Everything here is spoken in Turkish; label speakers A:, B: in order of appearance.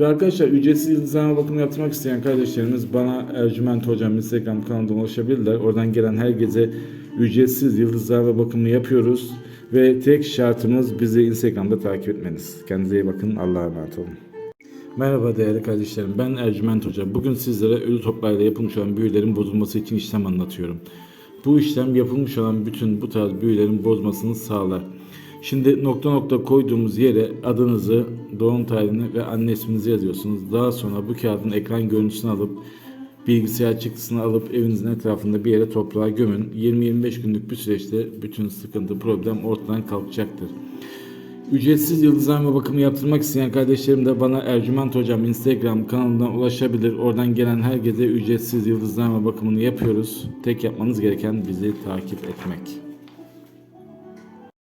A: Ve arkadaşlar ücretsiz yıldızlama bakımı yaptırmak isteyen kardeşlerimiz bana Ercüment Hocam Instagram kanalından ulaşabilirler. Oradan gelen herkese ücretsiz yıldızlama bakımı yapıyoruz. Ve tek şartımız bizi Instagram'da takip etmeniz. Kendinize iyi bakın. Allah'a emanet olun. Merhaba değerli kardeşlerim. Ben Ercüment Hoca. Bugün sizlere ölü toplarla yapılmış olan büyülerin bozulması için işlem anlatıyorum. Bu işlem yapılmış olan bütün bu tarz büyülerin bozmasını sağlar. Şimdi nokta nokta koyduğumuz yere adınızı, doğum tarihini ve anne isminizi yazıyorsunuz. Daha sonra bu kağıdın ekran görüntüsünü alıp bilgisayar çıktısını alıp evinizin etrafında bir yere toprağa gömün. 20-25 günlük bir süreçte bütün sıkıntı, problem ortadan kalkacaktır. Ücretsiz yıldızlama bakımı yaptırmak isteyen kardeşlerim de bana Ercüment Hocam Instagram kanalından ulaşabilir. Oradan gelen herkese ücretsiz yıldızlama bakımını yapıyoruz. Tek yapmanız gereken bizi takip etmek.